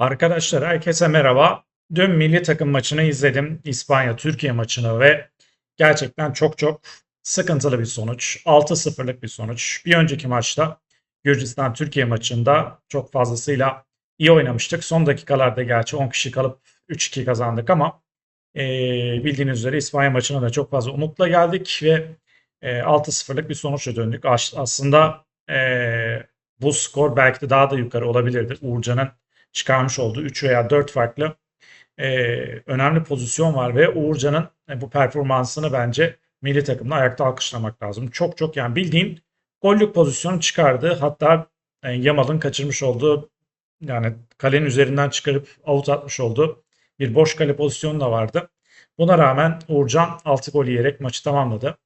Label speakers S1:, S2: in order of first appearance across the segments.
S1: Arkadaşlar herkese merhaba. Dün milli takım maçını izledim. İspanya-Türkiye maçını ve gerçekten çok çok sıkıntılı bir sonuç. 6-0'lık bir sonuç. Bir önceki maçta Gürcistan-Türkiye maçında çok fazlasıyla iyi oynamıştık. Son dakikalarda gerçi 10 kişi kalıp 3-2 kazandık ama e, bildiğiniz üzere İspanya maçına da çok fazla umutla geldik ve e, 6-0'lık bir sonuçla döndük. As- Aslında e, bu skor belki de daha da yukarı olabilirdi. Uğurcan'ın çıkarmış olduğu 3 veya 4 farklı e, önemli pozisyon var ve Uğurcan'ın e, bu performansını bence milli takımda ayakta alkışlamak lazım. Çok çok yani bildiğin gollük pozisyonu çıkardı. Hatta e, Yamal'ın kaçırmış olduğu yani kalenin üzerinden çıkarıp out atmış olduğu bir boş kale pozisyonu da vardı. Buna rağmen Uğurcan 6 gol yiyerek maçı tamamladı.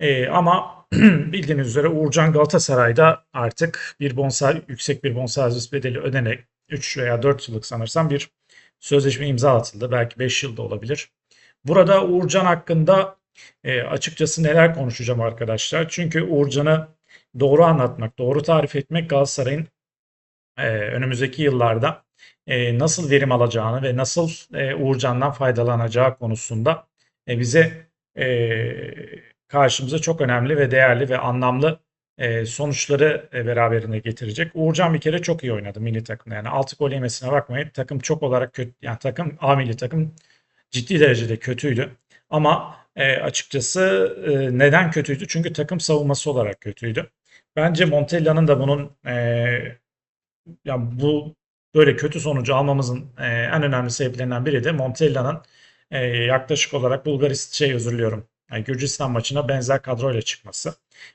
S1: E, ama bildiğiniz üzere Uğurcan Galatasaray'da artık bir bonser yüksek bir bonservis bedeli ödenerek 3 veya 4 yıllık sanırsam bir sözleşme imza atıldı. Belki 5 yılda olabilir. Burada Uğurcan hakkında e, açıkçası neler konuşacağım arkadaşlar. Çünkü Uğurcan'ı doğru anlatmak, doğru tarif etmek Galatasaray'ın e, önümüzdeki yıllarda e, nasıl verim alacağını ve nasıl e, Uğurcan'dan faydalanacağı konusunda e, bize e, karşımıza çok önemli ve değerli ve anlamlı e, sonuçları e, beraberinde getirecek. Uğurcan bir kere çok iyi oynadı milli takımda. Yani 6 gol yemesine bakmayın. Takım çok olarak kötü. Yani takım A milli takım ciddi derecede kötüydü. Ama e, açıkçası e, neden kötüydü? Çünkü takım savunması olarak kötüydü. Bence Montella'nın da bunun e, ya bu böyle kötü sonucu almamızın e, en önemli sebeplerinden biri de Montella'nın e, yaklaşık olarak Bulgaristan şey özür diliyorum. Yani Gürcistan maçına benzer kadroyla çıkması.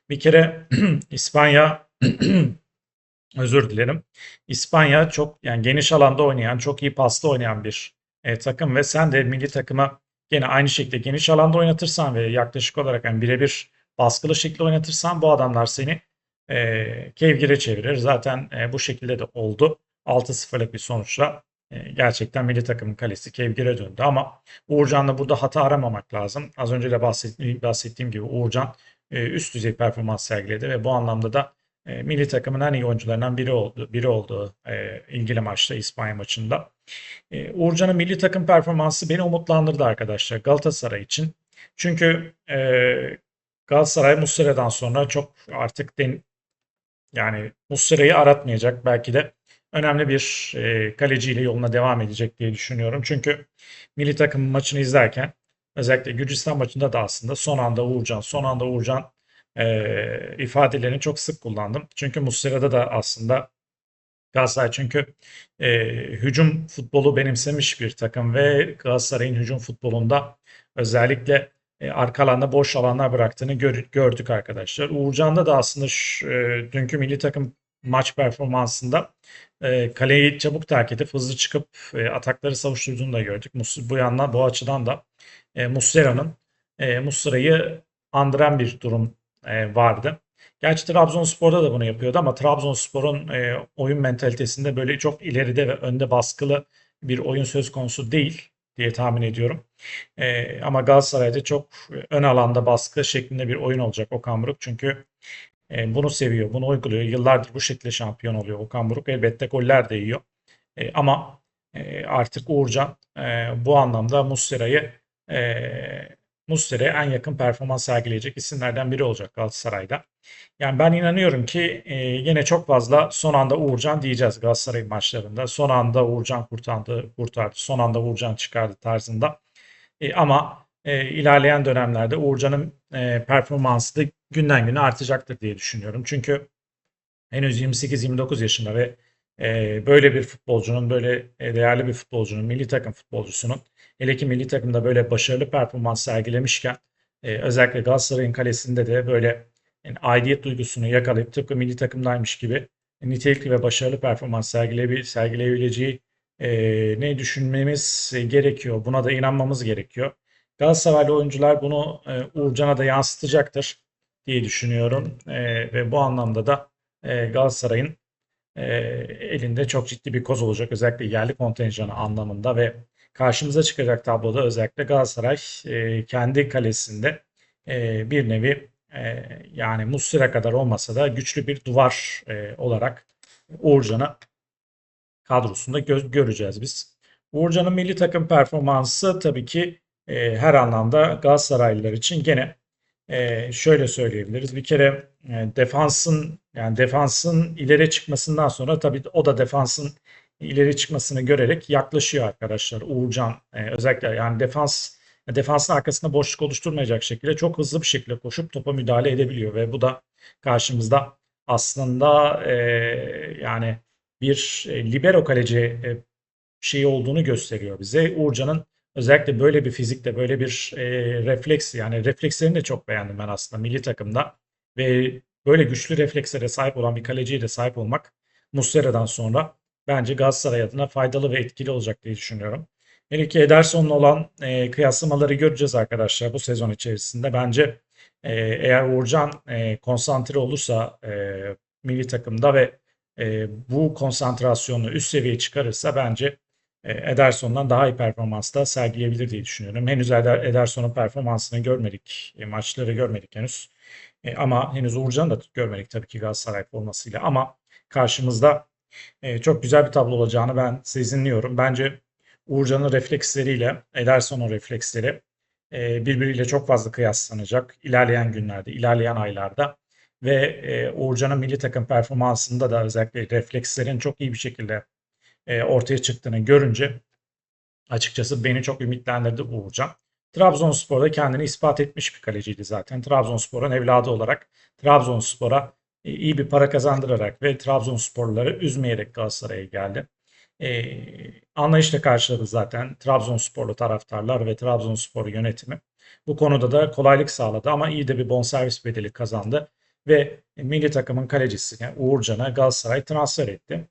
S1: Bir kere İspanya özür dilerim. İspanya çok yani geniş alanda oynayan, çok iyi pasta oynayan bir e, takım ve sen de milli takıma gene aynı şekilde geniş alanda oynatırsan ve yaklaşık olarak yani birebir baskılı şekilde oynatırsan bu adamlar seni e, kevgire çevirir. Zaten e, bu şekilde de oldu. 6-0'lık bir sonuçla gerçekten milli takımın kalesi kevgire döndü ama Uğurcan'da burada hata aramamak lazım. Az önce de bahsettiğim, gibi Uğurcan e, üst düzey performans sergiledi ve bu anlamda da e, milli takımın en iyi oyuncularından biri oldu. Biri oldu e, ilgili maçta İspanya maçında. Uğurcan'ın milli takım performansı beni umutlandırdı arkadaşlar Galatasaray için. Çünkü Galatasaray Muslera'dan sonra çok artık den, yani Muslera'yı aratmayacak. Belki de önemli bir e, kaleciyle yoluna devam edecek diye düşünüyorum. Çünkü milli takım maçını izlerken özellikle Gürcistan maçında da aslında son anda Uğurcan, son anda Uğurcan e, ifadelerini çok sık kullandım. Çünkü Muslera'da da aslında Galatasaray çünkü e, hücum futbolu benimsemiş bir takım ve Galatasaray'ın hücum futbolunda özellikle e, arka alanda boş alanlar bıraktığını gör- gördük arkadaşlar. Uğurcan'da da aslında şu, e, dünkü milli takım maç performansında e, kaleyi çabuk terk edip hızlı çıkıp e, atakları savuşturduğunu da gördük. Mus- bu yandan bu açıdan da e, Muslera'nın e, Muslera'yı andıran bir durum e, vardı. Gerçi Trabzonspor'da da bunu yapıyordu ama Trabzonspor'un e, oyun mentalitesinde böyle çok ileride ve önde baskılı bir oyun söz konusu değil diye tahmin ediyorum. E, ama Galatasaray'da çok ön alanda baskı şeklinde bir oyun olacak Okan Buruk. Çünkü e, bunu seviyor, bunu uyguluyor. Yıllardır bu şekilde şampiyon oluyor Okan Buruk. Elbette goller de yiyor. E, ama e, artık Uğurcan bu anlamda Muslera'yı e, Muslera'ya en yakın performans sergileyecek isimlerden biri olacak Galatasaray'da. Yani ben inanıyorum ki yine çok fazla son anda Uğurcan diyeceğiz Galatasaray maçlarında. Son anda Uğurcan kurtardı, kurtardı, son anda Uğurcan çıkardı tarzında. Ama ilerleyen dönemlerde Uğurcan'ın performansı da günden güne artacaktır diye düşünüyorum. Çünkü henüz 28-29 yaşında ve e, böyle bir futbolcunun, böyle e, değerli bir futbolcunun, milli takım futbolcusunun hele ki milli takımda böyle başarılı performans sergilemişken e, özellikle Galatasaray'ın kalesinde de böyle yani aidiyet duygusunu yakalayıp tıpkı milli takımdaymış gibi nitelikli ve başarılı performans sergileye, sergileyebileceği e, ne düşünmemiz gerekiyor. Buna da inanmamız gerekiyor. Galatasaraylı oyuncular bunu e, Uğurcan'a da yansıtacaktır diye düşünüyorum. E, ve bu anlamda da e, Galatasaray'ın e, elinde çok ciddi bir koz olacak. Özellikle yerli kontenjanı anlamında ve karşımıza çıkacak tabloda özellikle Galatasaray e, kendi kalesinde e, bir nevi e, yani Muslera kadar olmasa da güçlü bir duvar e, olarak Uğurcan'ı kadrosunda gö- göreceğiz biz. Uğurcan'ın milli takım performansı tabii ki e, her anlamda Galatasaraylılar için gene e, şöyle söyleyebiliriz. Bir kere e, defansın yani defansın ileri çıkmasından sonra tabii o da defansın ileri çıkmasını görerek yaklaşıyor arkadaşlar. Uğurcan e, özellikle yani defans defansın arkasında boşluk oluşturmayacak şekilde çok hızlı bir şekilde koşup topa müdahale edebiliyor ve bu da karşımızda aslında e, yani bir libero kaleci e, şeyi olduğunu gösteriyor bize. Uğurcan'ın özellikle böyle bir fizikte böyle bir e, refleks yani reflekslerini de çok beğendim ben aslında milli takımda ve böyle güçlü reflekslere sahip olan bir kaleciye de sahip olmak Muslera'dan sonra bence Galatasaray adına faydalı ve etkili olacak diye düşünüyorum. Hele ki Ederson'la olan e, kıyaslamaları göreceğiz arkadaşlar bu sezon içerisinde. Bence e, eğer Uğurcan e, konsantre olursa e, milli takımda ve e, bu konsantrasyonu üst seviyeye çıkarırsa bence Ederson'dan daha iyi performans da sergileyebilir diye düşünüyorum. Henüz Eder, Ederson'un performansını görmedik, e, maçları görmedik henüz. E, ama henüz Uğurcan'ı da görmedik tabii ki Galatasaray formasıyla. Ama karşımızda e, çok güzel bir tablo olacağını ben sezinliyorum. Bence Uğurcan'ın refleksleriyle Ederson'un refleksleri e, birbiriyle çok fazla kıyaslanacak ilerleyen günlerde, ilerleyen aylarda ve e, Uğurcan'ın milli takım performansında da özellikle reflekslerin çok iyi bir şekilde e, ortaya çıktığını görünce açıkçası beni çok ümitlendirdi Uğurcan. Trabzonspor'da kendini ispat etmiş bir kaleciydi zaten. Trabzonspor'un evladı olarak Trabzonspor'a e, iyi bir para kazandırarak ve Trabzonsporluları üzmeyerek Galatasaray'a geldi. Ee, anlayışla karşıladı zaten Trabzonsporlu taraftarlar ve Trabzonspor yönetimi. Bu konuda da kolaylık sağladı ama iyi de bir bonservis bedeli kazandı ve milli takımın kalecisine Uğurcan'a Galatasaray transfer etti.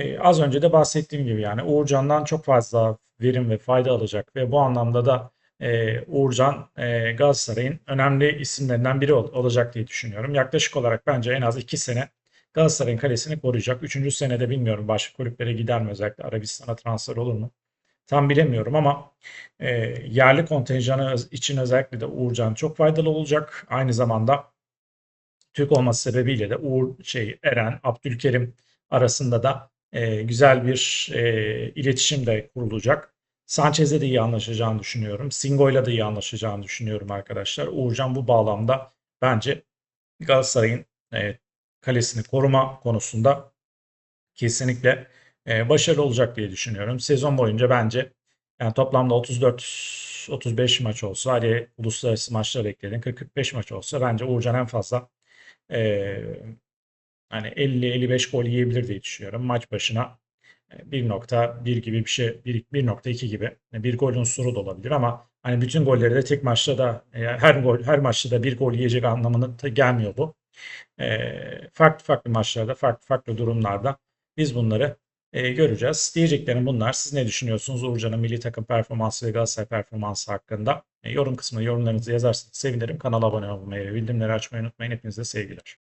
S1: Ee, az önce de bahsettiğim gibi yani Uğurcan'dan çok fazla verim ve fayda alacak ve bu anlamda da e, Uğurcan e, Galatasaray'ın önemli isimlerinden biri ol- olacak diye düşünüyorum. Yaklaşık olarak bence en az 2 sene Galatasaray'ın kalesini koruyacak. Üçüncü senede bilmiyorum başka kulüplere gider mi özellikle Arabistan'a transfer olur mu? Tam bilemiyorum ama e, yerli kontenjanı için özellikle de Uğurcan çok faydalı olacak. Aynı zamanda Türk olması sebebiyle de Uğur şey Eren, Abdülkerim arasında da e, güzel bir e, iletişim de kurulacak. Sanchez'le de iyi anlaşacağını düşünüyorum. Singo'yla da iyi anlaşacağını düşünüyorum arkadaşlar. Uğurcan bu bağlamda bence Galatasaray'ın e, kalesini koruma konusunda kesinlikle e, başarılı olacak diye düşünüyorum. Sezon boyunca bence yani toplamda 34-35 maç olsa hadi uluslararası maçlar ekledin 40-45 maç olsa bence Uğurcan en fazla e, hani 50-55 gol yiyebilir diye düşünüyorum. Maç başına e, 1.1 gibi bir şey 1 1.2 gibi e, bir gol unsuru da olabilir ama hani bütün golleri de tek maçta da e, her gol her maçta da bir gol yiyecek anlamına da gelmiyor bu. E, farklı farklı maçlarda, farklı farklı durumlarda biz bunları e, göreceğiz. Diyeceklerim bunlar. Siz ne düşünüyorsunuz Uğurcan'ın milli takım performansı ve Galatasaray performansı hakkında? E, yorum kısmına yorumlarınızı yazarsanız sevinirim. Kanala abone olmayı ve bildirimleri açmayı unutmayın. Hepinize sevgiler.